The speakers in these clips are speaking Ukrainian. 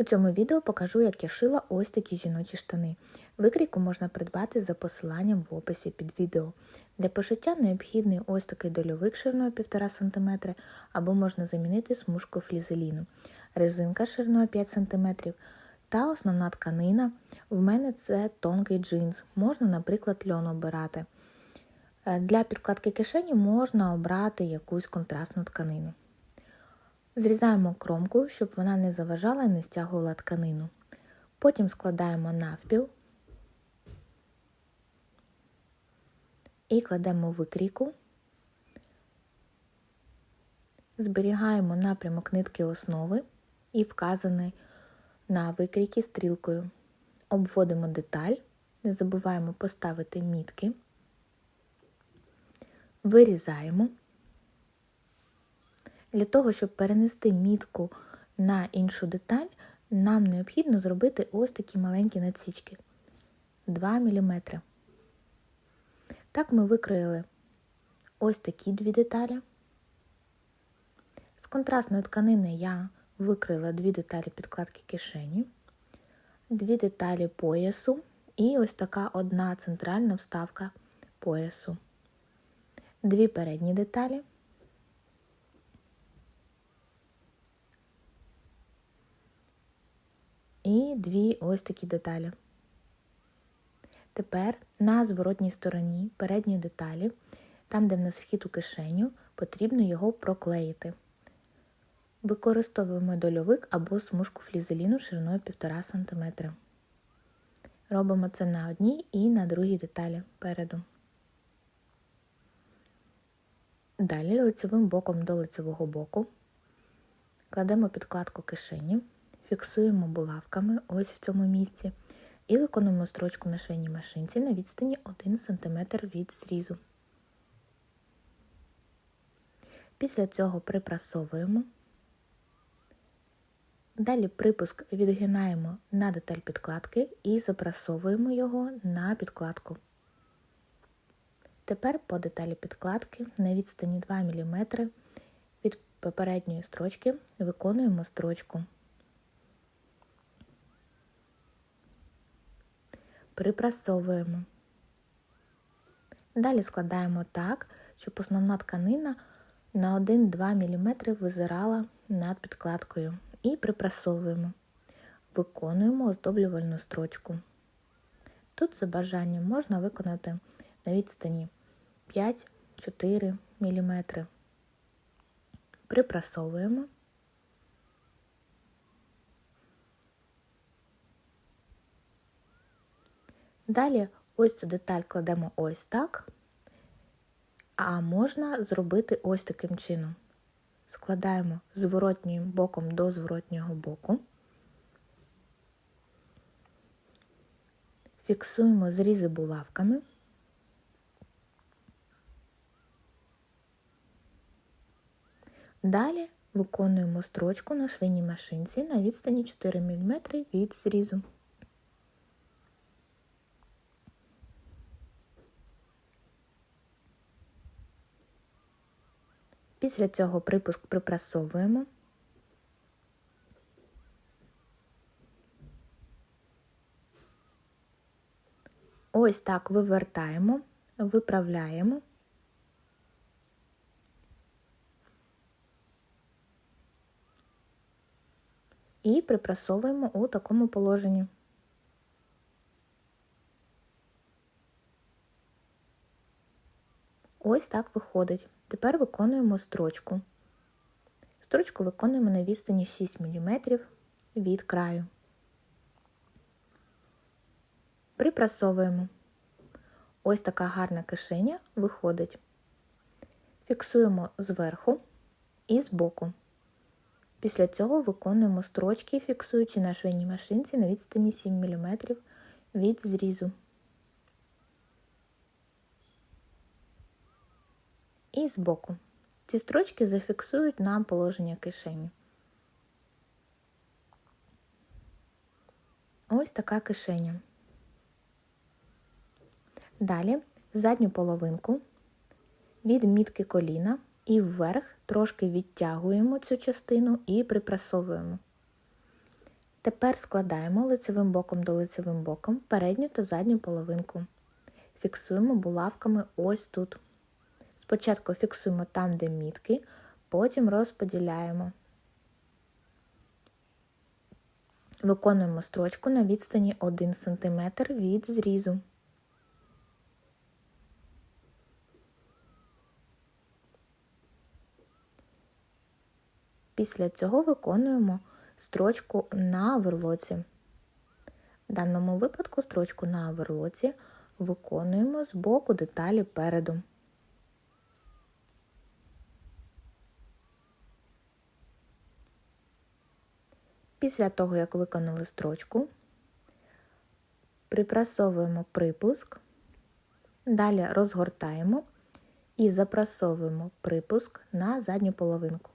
У цьому відео покажу, як я шила ось такі жіночі штани. Викрійку можна придбати за посиланням в описі під відео. Для пошиття необхідний ось такий дольовик шириною 1,5 см, або можна замінити смужку флізеліну, резинка шириною 5 см та основна тканина. В мене це тонкий джинс, можна, наприклад, льон обирати. Е, Для підкладки кишені можна обрати якусь контрастну тканину. Зрізаємо кромку, щоб вона не заважала і не стягувала тканину. Потім складаємо навпіл і кладемо викрійку. Зберігаємо напрямок нитки основи і вказаний на викрійки стрілкою. Обводимо деталь, не забуваємо поставити мітки, вирізаємо. Для того, щоб перенести мітку на іншу деталь, нам необхідно зробити ось такі маленькі надсічки 2 мм. Так ми викроїли ось такі дві деталі. З контрастної тканини я викрила дві деталі підкладки кишені, дві деталі поясу і ось така одна центральна вставка поясу, дві передні деталі. І дві ось такі деталі. Тепер на зворотній стороні передньої деталі, там, де в нас вхід у кишеню, потрібно його проклеїти. Використовуємо дольовик або смужку флізеліну шириною 1,5 см. Робимо це на одній і на другій деталі переду. Далі лицевим боком до лицевого боку кладемо підкладку кишені фіксуємо булавками ось в цьому місці і виконуємо строчку на швейній машинці на відстані 1 см від зрізу. Після цього припрасовуємо. Далі припуск відгинаємо на деталь підкладки і запрасовуємо його на підкладку. Тепер по деталі підкладки на відстані 2 мм від попередньої строчки виконуємо строчку. Припрасовуємо. Далі складаємо так, щоб основна тканина на 1-2 мм визирала над підкладкою і припрасовуємо. Виконуємо оздоблювальну строчку. Тут за бажанням можна виконати на відстані 5-4 мм. Припрасовуємо. Далі ось цю деталь кладемо ось так, а можна зробити ось таким чином. Складаємо зворотнім боком до зворотнього боку, фіксуємо зрізи булавками. Далі виконуємо строчку на швейній машинці на відстані 4 мм від зрізу. Після цього припуск припрасовуємо. Ось так вивертаємо, виправляємо. І припрасовуємо у такому положенні. Ось так виходить. Тепер виконуємо строчку. Строчку виконуємо на відстані 6 мм від краю. Припрасовуємо. Ось така гарна кишеня виходить. Фіксуємо зверху і збоку. Після цього виконуємо строчки, фіксуючи на швейній машинці на відстані 7 мм від зрізу. І збоку. Ці строчки зафіксують нам положення кишені. Ось така кишеня. Далі задню половинку від мітки коліна і вверх трошки відтягуємо цю частину і припрасовуємо. Тепер складаємо лицевим боком до лицевим боком передню та задню половинку. Фіксуємо булавками ось тут. Спочатку фіксуємо там, де мітки, потім розподіляємо. Виконуємо строчку на відстані 1 см від зрізу. Після цього виконуємо строчку на оверлоці. В даному випадку строчку на оверлоці виконуємо з боку деталі переду. Після того, як виконали строчку, припрасовуємо припуск, далі розгортаємо і запрасовуємо припуск на задню половинку.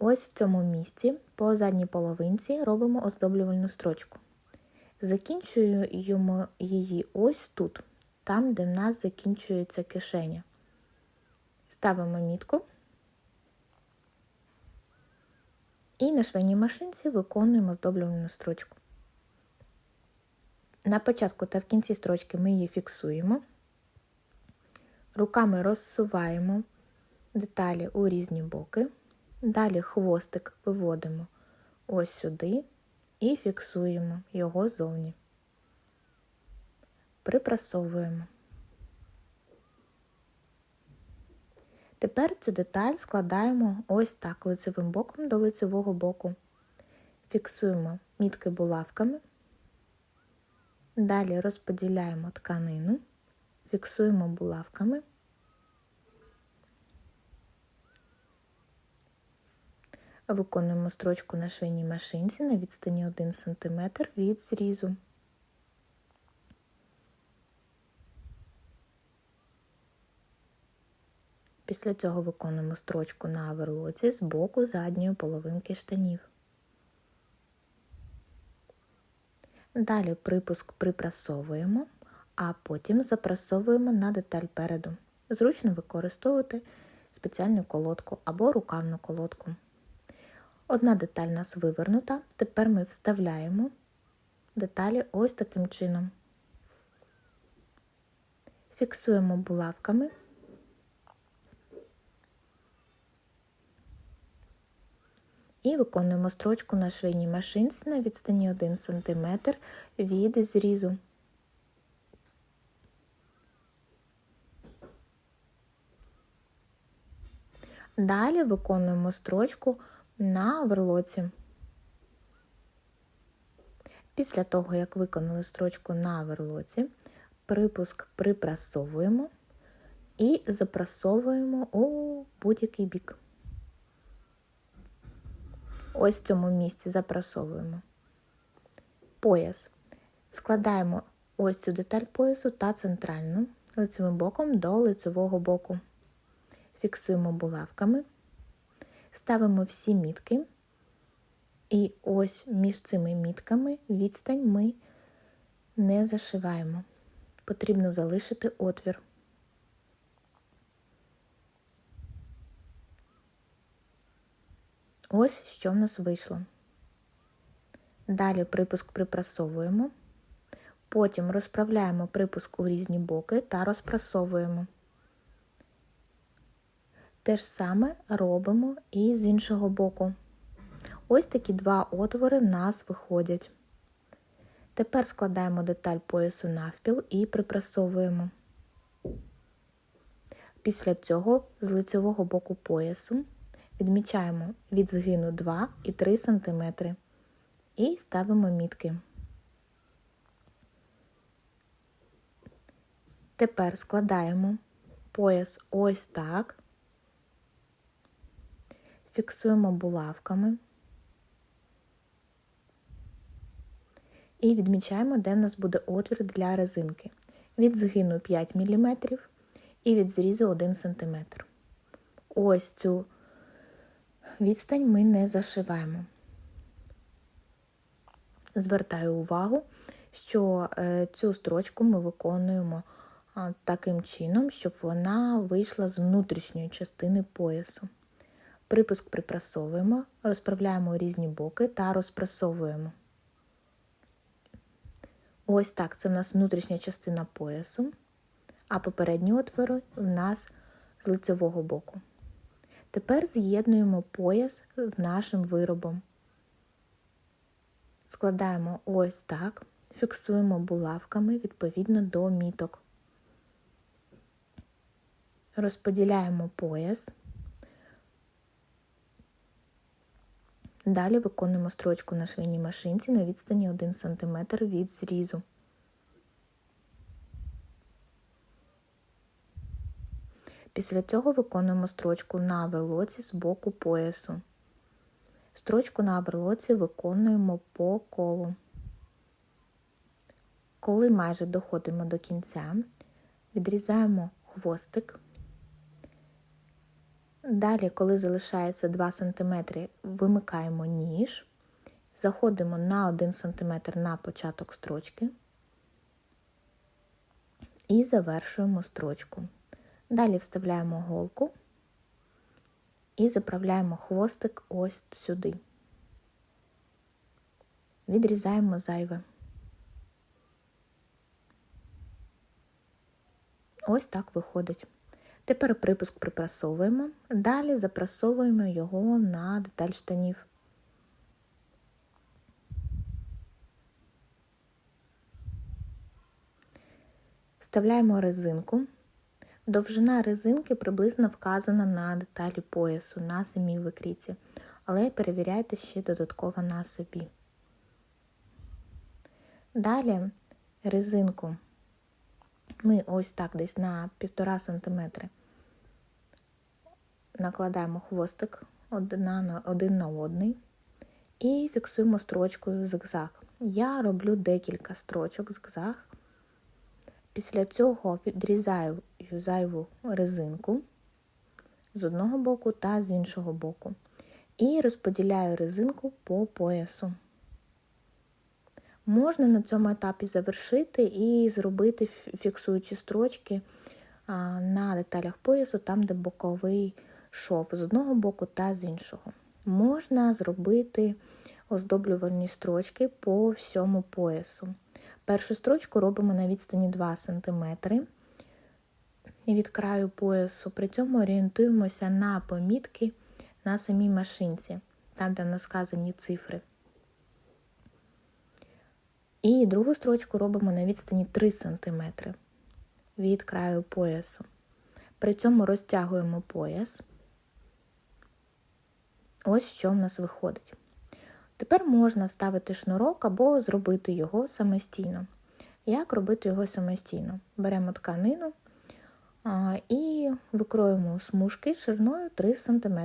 Ось в цьому місці по задній половинці робимо оздоблювальну строчку. Закінчуємо її ось тут, там, де в нас закінчується кишеня. Ставимо мітку і на швейній машинці виконуємо оздоблювальну строчку. На початку та в кінці строчки ми її фіксуємо, руками розсуваємо деталі у різні боки. Далі хвостик виводимо ось сюди і фіксуємо його зовні. Припрасовуємо. Тепер цю деталь складаємо ось так лицевим боком до лицевого боку. Фіксуємо мітки булавками. Далі розподіляємо тканину, фіксуємо булавками. Виконуємо строчку на швейній машинці на відстані 1 см від зрізу. Після цього виконуємо строчку на аверлоці з боку задньої половинки штанів. Далі припуск припрасовуємо, а потім запрасовуємо на деталь переду. Зручно використовувати спеціальну колодку або рукавну колодку. Одна деталь у нас вивернута, тепер ми вставляємо деталі ось таким чином. Фіксуємо булавками. І виконуємо строчку на швейній машинці на відстані 1 см від зрізу. Далі виконуємо строчку на оверлоці. Після того, як виконали строчку на оверлоці, припуск припрасовуємо і запрасовуємо у будь-який бік. Ось в цьому місці запрасовуємо. Пояс. Складаємо ось цю деталь поясу та центральну лицевим боком до лицевого боку. Фіксуємо булавками ставимо всі мітки, і ось між цими мітками відстань ми не зашиваємо. Потрібно залишити отвір. Ось що в нас вийшло. Далі припуск припрасовуємо, потім розправляємо припуск у різні боки та розпрасовуємо. Те ж саме робимо і з іншого боку. Ось такі два отвори в нас виходять. Тепер складаємо деталь поясу навпіл і припрасовуємо. Після цього з лицевого боку поясу відмічаємо від згину 2 і 3 см і ставимо мітки. Тепер складаємо пояс ось так фіксуємо булавками і відмічаємо, де в нас буде отвір для резинки. Від згину 5 мм і від зрізу 1 см. Ось цю відстань ми не зашиваємо. Звертаю увагу, що е, цю строчку ми виконуємо таким чином, щоб вона вийшла з внутрішньої частини поясу. Припуск припрасовуємо, розправляємо у різні боки та розпрасовуємо. Ось так це в нас внутрішня частина поясу, а попередні отвори в нас з лицевого боку. Тепер з'єднуємо пояс з нашим виробом. Складаємо ось так, фіксуємо булавками відповідно до міток. Розподіляємо пояс. Далі виконуємо строчку на швейній машинці на відстані 1 см від зрізу. Після цього виконуємо строчку на верлоці з боку поясу. Строчку на верлоці виконуємо по колу. Коли майже доходимо до кінця, відрізаємо хвостик. Далі, коли залишається 2 см, вимикаємо ніж, заходимо на 1 см на початок строчки і завершуємо строчку. Далі вставляємо голку і заправляємо хвостик ось сюди. Відрізаємо зайве. Ось так виходить. Тепер припуск припрасовуємо, далі запрасовуємо його на деталь штанів. Вставляємо резинку. Довжина резинки приблизно вказана на деталі поясу, на самій викрійці, але перевіряйте ще додатково на собі. Далі резинку ми ось так десь на 1,5 см накладаємо хвостик один на одний і фіксуємо строчкою зигзаг. Я роблю декілька строчок зигзаг. Після цього підрізаю зайву резинку з одного боку та з іншого боку. І розподіляю резинку по поясу. Можна на цьому етапі завершити і зробити фіксуючі строчки на деталях поясу, там, де боковий шов з одного боку та з іншого. Можна зробити оздоблювальні строчки по всьому поясу. Першу строчку робимо на відстані 2 см від краю поясу, при цьому орієнтуємося на помітки на самій машинці, там, де в нас сказані цифри. І другу строчку робимо на відстані 3 см від краю поясу. При цьому розтягуємо пояс. Ось що в нас виходить. Тепер можна вставити шнурок або зробити його самостійно. Як робити його самостійно? Беремо тканину і викроємо смужки шириною 3 см.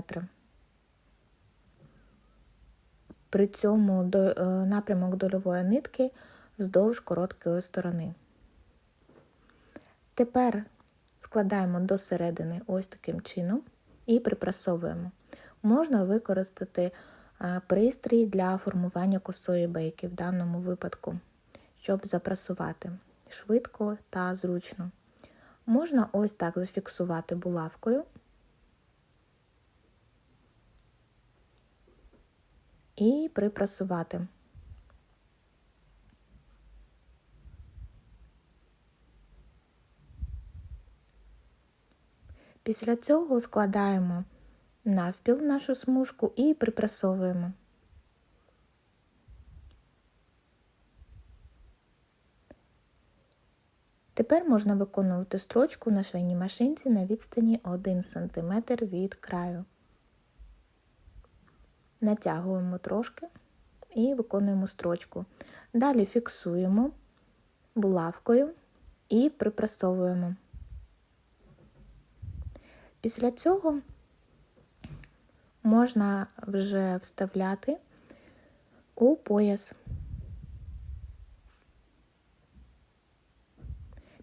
При цьому е, напрямок дольової нитки вздовж короткої сторони. Тепер складаємо до середини ось таким чином і припрасовуємо. Можна використати е, пристрій для формування косої бейки в даному випадку, щоб запрасувати швидко та зручно. Можна ось так зафіксувати булавкою і припрасувати. Після цього складаємо навпіл нашу смужку і припрасовуємо. Тепер можна виконувати строчку на швейній машинці на відстані 1 см від краю. Натягуємо трошки і виконуємо строчку. Далі фіксуємо булавкою і припрасовуємо. Після цього можна вже вставляти у пояс.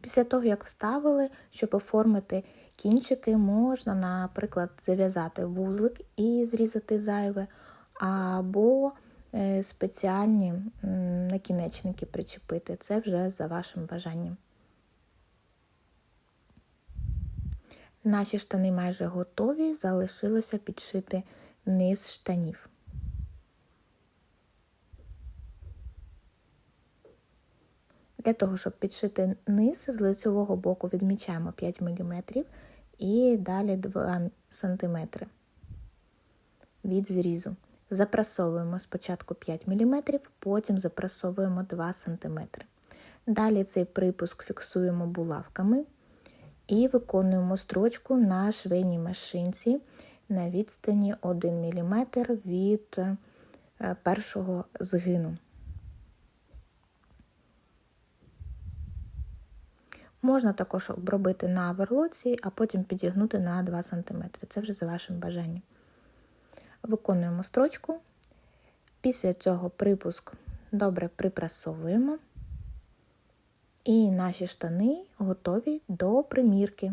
Після того, як вставили, щоб оформити кінчики, можна, наприклад, зав'язати вузлик і зрізати зайве, або е, спеціальні накінечники причепити. Це вже за вашим бажанням. Наші штани майже готові, залишилося підшити низ штанів. Для того, щоб підшити низ, з лицевого боку відмічаємо 5 мм і далі 2 см від зрізу. Запрасовуємо спочатку 5 мм, потім запрасовуємо 2 см. Далі цей припуск фіксуємо булавками і виконуємо строчку на швейній машинці на відстані 1 мм від е, першого згину. Можна також обробити на верлоці, а потім підігнути на 2 см. Це вже за вашим бажанням. Виконуємо строчку. Після цього припуск добре припрасовуємо. І наші штани готові до примірки.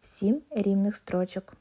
Всім рівних строчок.